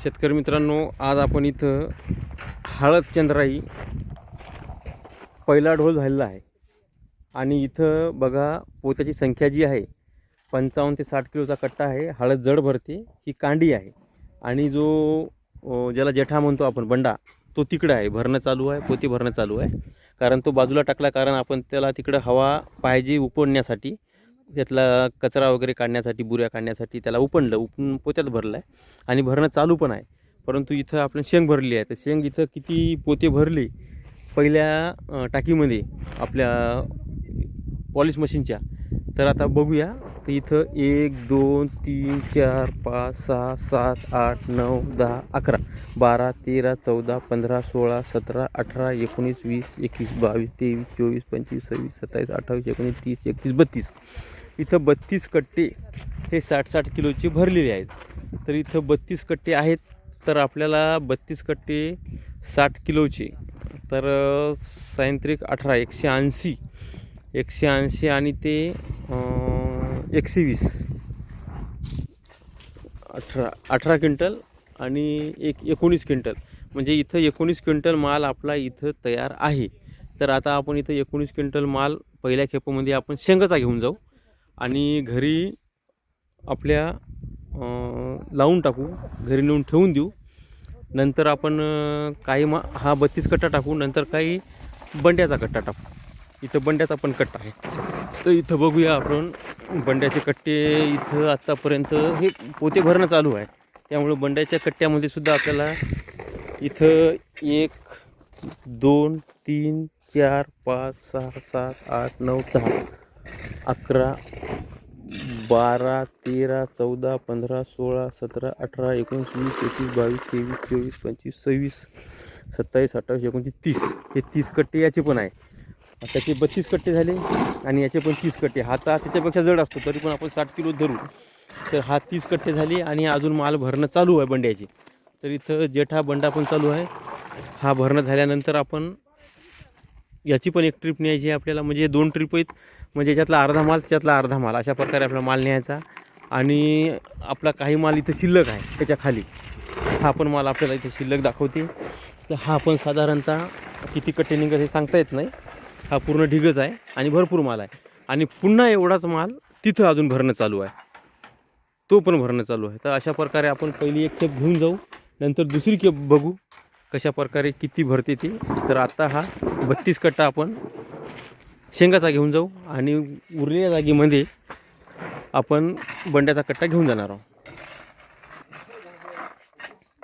शेतकरी मित्रांनो आज आपण इथं हळद चंद्राई पहिला ढोल झालेला आहे. आणि इथं बघा पोत्याची संख्या जी आहे पंचावन्न ते साठ किलोचा कट्टा आहे. हळद जड भरते ही कांडी आहे. आणि जो ज्याला जेठा म्हणतो आपण बंडा तो तिकडं आहे. भरणं चालू आहे पोती भरणं चालू आहे. कारण तो बाजूला टाकला कारण आपण त्याला तिकडं हवा पाहिजे उपडण्यासाठी त्यातला कचरा वगैरे काढण्यासाठी बुऱ्या काढण्यासाठी त्याला उपणलं उपणून पोत्यात भरलं आहे आणि भरणं चालू पण आहे. परंतु इथं आपण शेंग भरली आहे. तर शेंग इथं किती पोते भरले? पहिल्या टाकीमध्ये आपल्या पॉलिश मशीनच्या. तर आता बघूया. तर इथं एक दोन तीन चार पाच सहा सात आठ नऊ दहा अकरा बारा तेरा चौदा पंधरा सोळा सतरा अठरा एकोणीस वीस एकवीस बावीस तेवीस चोवीस पंचवीस सव्वीस सत्तावीस अठ्ठावीस एकोणीस तीस एकतीस बत्तीस. इथं बत्तीस कट्टे हे साठ साठ किलोचे भरलेले आहेत. तर इथं बत्तीस कट्टे आहेत तर आपल्याला बत्तीस कट्टे साठ किलोचे. तर सायंत्रिक अठरा एकशे ऐंशी एकशे ऐंशी आणि ते एकशे वीस. अठरा अठरा क्विंटल आणि एक एकोणीस क्विंटल. म्हणजे इथं एकोणीस क्विंटल माल आपला इथं तयार आहे. तर आता आपण इथं एकोणीस क्विंटल माल पहिल्या खेपामध्ये आपण शेंगाचा घेऊन जाऊ. आणि घरी आपल्या लावून टाकू घरी नेऊन ठेवून देऊ. नंतर आपण काही मा हा बत्तीस कट्टा टाकू नंतर काही बंड्याचा कट्टा टाकू. इथं बंड्याचा पण कट्टा आहे. तर इथं बघूया आपण बंड्याचे कट्टे इथं आत्तापर्यंत हे पोते भरणं चालू आहे. त्यामुळे बंड्याच्या कट्ट्यामध्ये सुद्धा आपल्याला इथं एक दोन तीन चार पाच सहा सात आठ नऊ दहा अकरा बारा तेरा चौदा पंधरा सोळा सतरा अठरा एकोणीस वीस एकवीस बावीस तेवीस चोवीस पंचवीस सव्वीस सत्तावीस अठ्ठावीस एकोणतीस तीस. हे तीस कट्टे याचे पण आहे. त्याचे बत्तीस कट्टे झाले आणि याचे पण तीस कट्टे. हा तर त्याच्यापेक्षा जड असतो तरी पण आपण साठ किलो धरू. तर हा तीस कट्टे झाले आणि अजून माल भरणं चालू आहे बंड्याचे. तर इथं जेठा बंडा पण चालू आहे. हा भरणं झाल्यानंतर आपण याची पण एक ट्रिप न्यायची आहे आपल्याला. म्हणजे दोन ट्रिप आहेत. म्हणजे याच्यातला अर्धा माल त्याच्यातला अर्धा माल. अशा प्रकारे आपला माल न्यायचा. आणि आपला काही माल इथं शिल्लक आहे त्याच्याखाली. हा पण माल आपल्याला इथे शिल्लक दाखवते. तर हा पण साधारणतः किती कट्टे निघत हे सांगता येत नाही. हा पूर्ण ढिगच आहे आणि भरपूर माल आहे. आणि पुन्हा एवढाच माल तिथं अजून भरणं चालू आहे. तो पण भरणं चालू आहे. तर अशा प्रकारे आपण पहिली एक खेप घेऊन जाऊ. नंतर दुसरी खेप बघू कशा प्रकारे किती भरते ती. तर आत्ता हा बत्तीस कट्टा आपण शेंगाचा घेऊन जाऊ आणि उरलेल्या जागेमध्ये आपण बंड्याचा कट्टा घेऊन जाणार आहोत.